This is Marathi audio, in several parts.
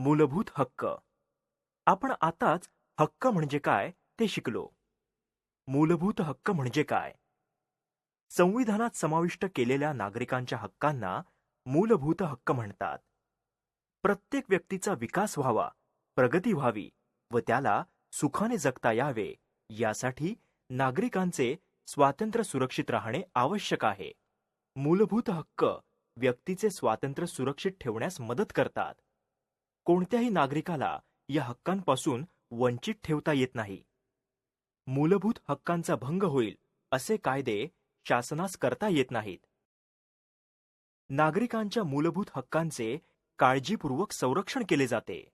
मूलभूत हक्क. आपण आताच हक्क म्हणजे काय ते शिकलो. मूलभूत हक्क म्हणजे काय? संविधानात समाविष्ट केलेल्या नागरिकांच्या हक्कांना मूलभूत हक्क म्हणतात. प्रत्येक व्यक्तीचा विकास व्हावा प्रगती व्हावी व त्याला सुखाने जगता यावे यासाठी नागरिकांचे स्वातंत्र्य सुरक्षित राहणे आवश्यक आहे. मूलभूत हक्क व्यक्तीचे स्वातंत्र्य सुरक्षित ठेवण्यास मदत करतात. कोणत्याही नागरिकाला या हक्कांपासून वंचित ठेवता येत नाही. मूलभूत हक्कांचा भंग होईल असे कायदे शासनास करता येत नाहीत. नागरिकांच्या मूलभूत हक्कांचे काळजीपूर्वक संरक्षण केले जाते.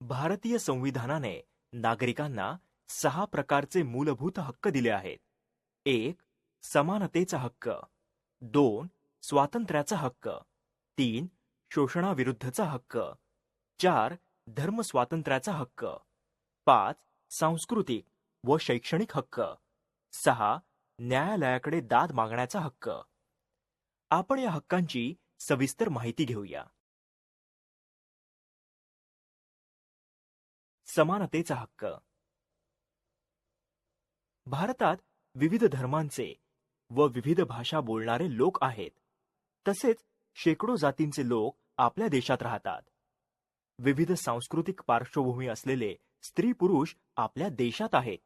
भारतीय संविधानाने नागरिकांना सहा प्रकारचे मूलभूत हक्क दिले आहेत. एक समानतेचा हक्क. दोन स्वातंत्र्याचा हक्क. तीन शोषणाविरुद्धचा हक्क. चार धर्म स्वातंत्र्याचा हक्क. पाच सांस्कृतिक व शैक्षणिक हक्क. सहा न्यायालयाकडे दाद मागण्याचा हक्क. आपण या हक्कांची सविस्तर माहिती घेऊया. समानतेचा हक्क. भारतात विविध धर्मांचे व विविध भाषा बोलणारे लोक आहेत. तसेच शेकडो जातींचे लोक आपल्या देशात राहतात. विविध सांस्कृतिक पार्श्वभूमी असलेले स्त्री पुरुष आपल्या देशात आहेत.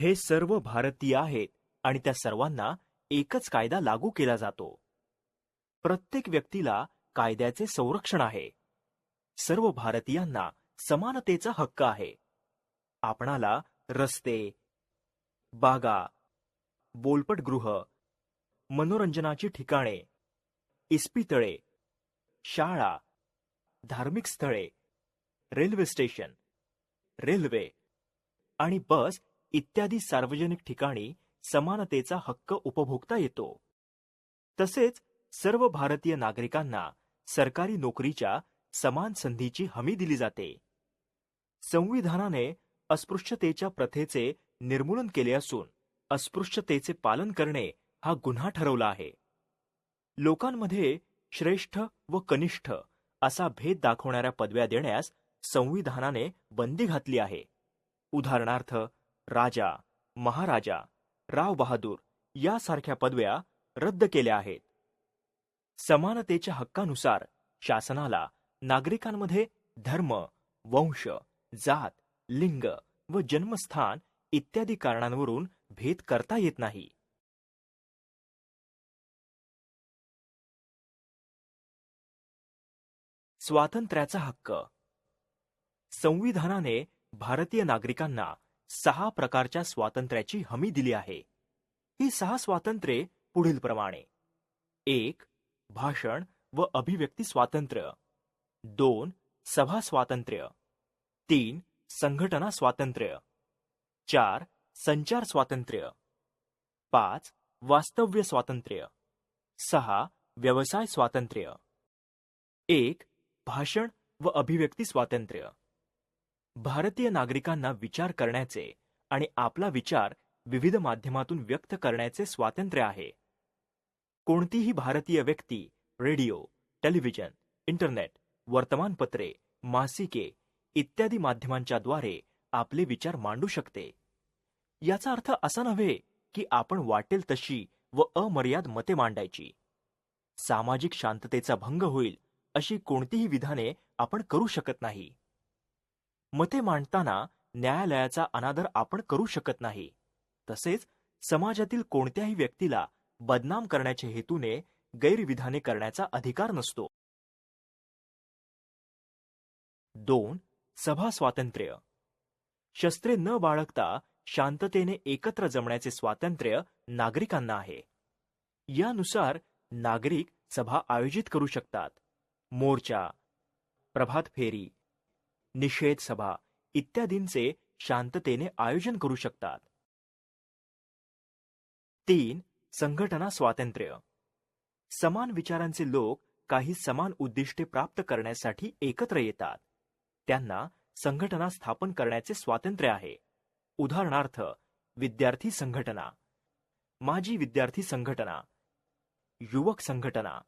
हे सर्व भारतीय आहेत आणि त्या सर्वांना एकच कायदा लागू केला जातो. प्रत्येक व्यक्तीला कायद्याचे संरक्षण आहे. सर्व भारतीयांना समानतेचा हक्क आहे. आपणाला रस्ते बागा बोलपटगृह मनोरंजनाची ठिकाणे इस्पितळे शाळा धार्मिक स्थळे रेल्वे स्टेशन रेल्वे आणि बस इत्यादी सार्वजनिक ठिकाणी समानतेचा हक्क उपभोगता येतो. तसेच सर्व भारतीय नागरिकांना सरकारी नोकरीच्या समान संधीची हमी दिली जाते. संविधानाने अस्पृश्यतेच्या प्रथेचे निर्मूलन केले असून अस्पृश्यतेचे पालन करणे हा गुन्हा ठरवला आहे. लोकांमध्ये श्रेष्ठ व कनिष्ठ असा भेद दाखवणाऱ्या पदव्या देण्यास संविधानाने बंदी घातली आहे. उदाहरणार्थ राजा महाराजा राव बहादूर यासारख्या पदव्या रद्द केल्या आहेत. समानतेच्या हक्कानुसार शासनाला नागरिकांमध्ये धर्म वंश जात लिंग व जन्मस्थान इत्यादी कारणांवरून भेद करता येत नाही. स्वातंत्र्याचा हक्क. संविधानाने भारतीय नागरिकांना सहा प्रकारच्या स्वातंत्र्याची हमी दिली आहे. ही सहा स्वातंत्र्ये पुढीलप्रमाणे एक भाषण व अभिव्यक्ती स्वातंत्र्य. दोन सभा स्वातंत्र्य. तीन संघटना स्वातंत्र्य. चार संचार स्वातंत्र्य. पाच वास्तव्य स्वातंत्र्य. सहा व्यवसाय स्वातंत्र्य. एक भाषण व अभिव्यक्ती स्वातंत्र्य. भारतीय नागरिकांना विचार करण्याचे आणि आपला विचार विविध माध्यमातून व्यक्त करण्याचे स्वातंत्र्य आहे. कोणतीही भारतीय व्यक्ती रेडिओ टेलिव्हिजन इंटरनेट वर्तमानपत्रे मासिके इत्यादी माध्यमांच्याद्वारे आपले विचार मांडू शकते. याचा अर्थ असा नव्हे की आपण वाटेल तशी व अमर्याद मते मांडायची. सामाजिक शांततेचा भंग होईल अशी कोणतीही विधाने आपण करू शकत नाही. मते मांडताना न्यायालयाचा अनादर आपण करू शकत नाही. तसेच समाजातील कोणत्याही व्यक्तीला बदनाम करण्याच्या हेतूने गैरविधाने करण्याचा अधिकार नसतो. दोन सभा स्वातंत्र्य. शस्त्रे न बाळगता शांततेने एकत्र जमण्याचे स्वातंत्र्य नागरिकांना आहे. यानुसार नागरिक सभा आयोजित करू शकतात. मोर्चा प्रभात फेरी निषेध सभा इत्यादींचे शांततेने आयोजन करू शकतात. तीन संघटना स्वातंत्र्य. समान विचारांचे लोक काही समान उद्दिष्टे प्राप्त करण्यासाठी एकत्र येतात. त्यांना संघटना स्थापन करण्याचे स्वातंत्र्य आहे. उदाहरणार्थ विद्यार्थी संघटना. माजी विद्यार्थी संघटना. युवक संघटना.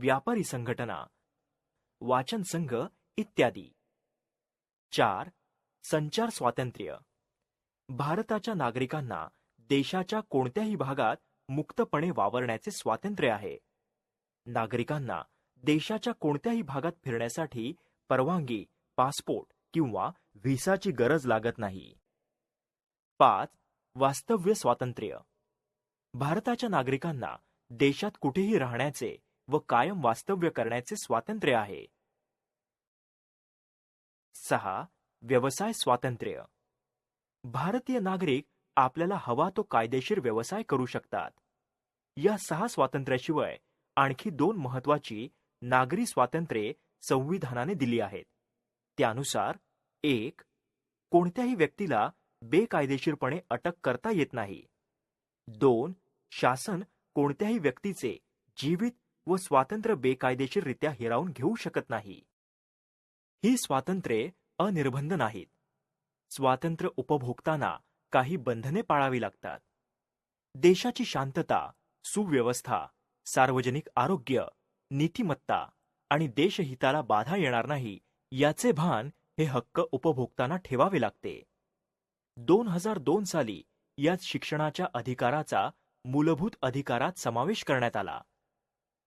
व्यापारी संघटना वाचन संघ इत्यादी. चार संचार स्वातंत्र्य. भारताच्या नागरिकांना देशाच्या कोणत्याही भागात मुक्तपणे वावरण्याचे स्वातंत्र्य आहे. नागरिकांना देशाच्या कोणत्याही भागात फिरण्यासाठी परवानगी पासपोर्ट किंवा व्हिसाची गरज लागत नाही. पाच वास्तव्य स्वातंत्र्य. भारताच्या नागरिकांना देशात कुठेही राहण्याचे व कायम वास्तव्य करण्याचे स्वातंत्र्य आहे. सहा. व्यवसाय स्वातंत्र्य. भारतीय नागरिक आपल्याला हवा तो कायदेशीर व्यवसाय करू शकतात. या सहा स्वातंत्र्याशिवाय आणखी दोन महत्वाची नागरी स्वातंत्र्ये संविधानाने दिली आहेत. त्यानुसार एक कोणत्याही व्यक्तीला बेकायदेशीरपणे अटक करता येत नाही. दोन शासन कोणत्याही व्यक्तीचे जीवित व स्वातंत्र्य बेकायदेशीररित्या हिरावून घेऊ शकत नाही. ही स्वातंत्र्ये अनिर्बंध नाहीत. स्वातंत्र्य उपभोगताना काही बंधने पाळावी लागतात. देशाची शांतता सुव्यवस्था सार्वजनिक आरोग्य नीतिमत्ता आणि देशहिताला बाधा येणार नाही याचे भान हे हक्क उपभोगताना ठेवावे लागते. दोन हजार दोन साली यात शिक्षणाच्या अधिकाराचा मूलभूत अधिकारात समावेश करण्यात आला.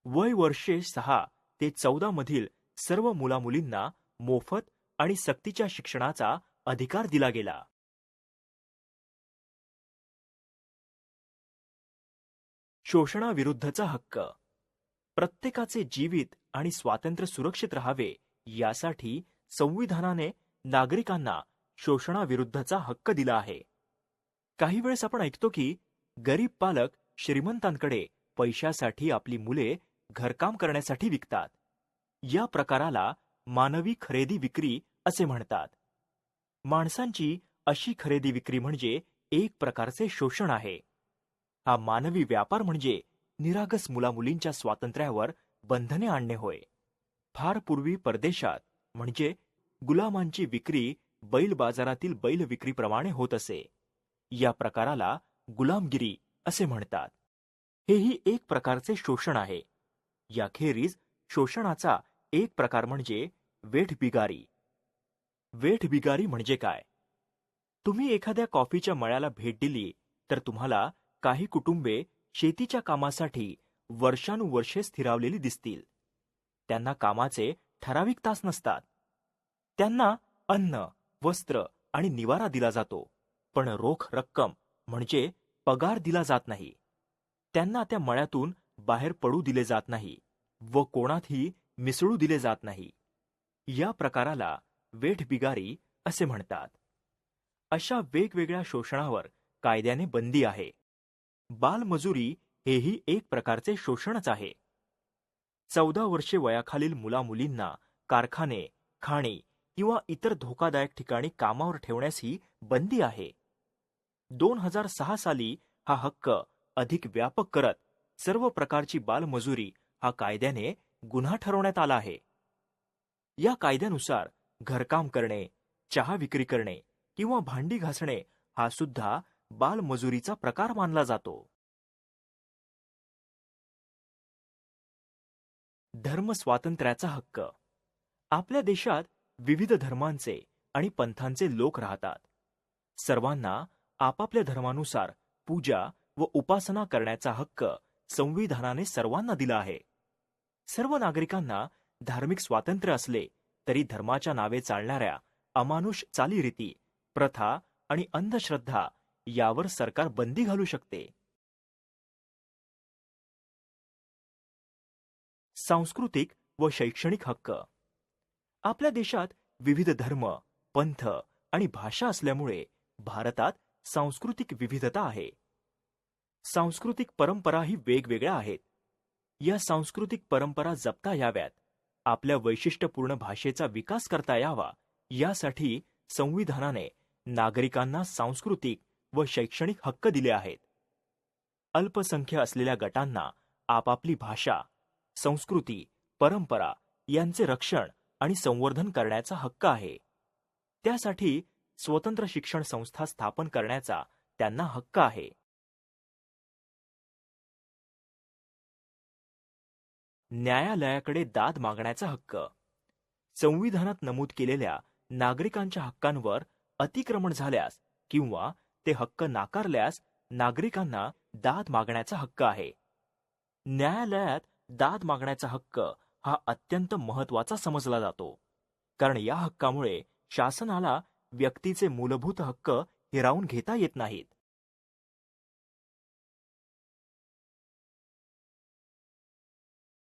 वय वर्षे सहा ते चौदा मधील सर्व मुलामुलींना मोफत आणि सक्तीच्या शिक्षणाचा अधिकार दिला गेला. शोषणाविरुद्धचा हक्क. प्रत्येकाचे जीवित आणि स्वातंत्र्य सुरक्षित राहावे यासाठी संविधानाने नागरिकांना शोषणाविरुद्धचा हक्क दिला आहे. काही वेळेस आपण ऐकतो की गरीब पालक श्रीमंतांकडे पैशासाठी आपली मुले घरकाम करण्यासाठी विकतात. या प्रकाराला मानवी खरेदी विक्री असे म्हणतात. माणसांची अशी खरेदी विक्री म्हणजे एक प्रकारचे शोषण आहे. हा मानवी व्यापार म्हणजे निरागस मुलामुलींच्या स्वातंत्र्यावर बंधने आणणे होय. फार पूर्वी परदेशात म्हणजे गुलामांची विक्री बैल बाजारातील बैल विक्रीप्रमाणे होत असे. या प्रकाराला गुलामगिरी असे म्हणतात. हेही एक प्रकारचे शोषण आहे. याखेरीज शोषणाचा एक प्रकार म्हणजे वेठबिगारी वेठबिगारी म्हणजे काय? तुम्ही एखाद्या कॉफीच्या मळ्याला भेट दिली तर तुम्हाला काही कुटुंबे शेतीच्या कामासाठी वर्षानुवर्षे स्थिरावलेली दिसतील. त्यांना कामाचे ठराविक तास नसतात. त्यांना अन्न वस्त्र आणि निवारा दिला जातो पण रोख रक्कम म्हणजे पगार दिला जात नाही. त्यांना त्या मळ्यातून बाहेर पडू दिले जात नाही. व कोणातही मिसळू दिले जात नाही. या प्रकाराला वेठबिगारी असे म्हणतात. अशा वेगवेगळ्या शोषणावर कायद्याने बंदी आहे. बालमजुरी हेही एक प्रकारचे शोषणच आहे. चौदा वर्षे वयाखालील मुलामुलींना कारखाने खाणी किंवा इतर धोकादायक ठिकाणी कामावर ठेवण्यासही बंदी आहे. दोन हजार सहा साली हा हक्क अधिक व्यापक करत सर्व प्रकारची बालमजुरी हा कायद्याने गुन्हा ठरवण्यात आला आहे. या कायद्यानुसार घरकाम करणे चहा विक्री करणे किंवा भांडी घासणे हा सुद्धा बालमजुरीचा प्रकार मानला जातो. धर्म स्वातंत्र्याचा हक्क. आपल्या देशात विविध धर्मांचे आणि पंथांचे लोक राहतात. सर्वांना आपापल्या धर्मानुसार पूजा व उपासना करण्याचा हक्क संविधानाने सर्वांना दिला आहे. सर्व नागरिकांना धार्मिक स्वातंत्र्य असले तरी धर्माच्या नावे चालणाऱ्या अमानुष चालीरीती प्रथा आणि अंधश्रद्धा यावर सरकार बंदी घालू शकते. सांस्कृतिक व शैक्षणिक हक्क. आपल्या देशात विविध धर्म पंथ आणि भाषा असल्यामुळे भारतात सांस्कृतिक विविधता आहे. सांस्कृतिक परंपराही वेगवेगळ्या आहेत. या सांस्कृतिक परंपरा जपता याव्यात. आपल्या वैशिष्ट्यपूर्ण भाषेचा विकास करता यावा. यासाठी संविधानाने नागरिकांना सांस्कृतिक व शैक्षणिक हक्क दिले आहेत. अल्पसंख्य असलेल्या गटांना आपापली भाषा संस्कृती परंपरा यांचे रक्षण आणि संवर्धन करण्याचा हक्क आहे. त्यासाठी स्वतंत्र शिक्षण संस्था स्थापन करण्याचा त्यांना हक्क आहे. न्यायालयाकडे दाद मागण्याचा हक्क. संविधानात नमूद केलेल्या नागरिकांच्या हक्कांवर अतिक्रमण झाल्यास किंवा ते हक्क नाकारल्यास नागरिकांना दाद मागण्याचा हक्क आहे. न्यायालयात दाद मागण्याचा हक्क हा अत्यंत महत्त्वाचा समजला जातो. कारण या हक्कामुळे शासनाला व्यक्तीचे मूलभूत हक्क हिरावून घेता येत नाहीत.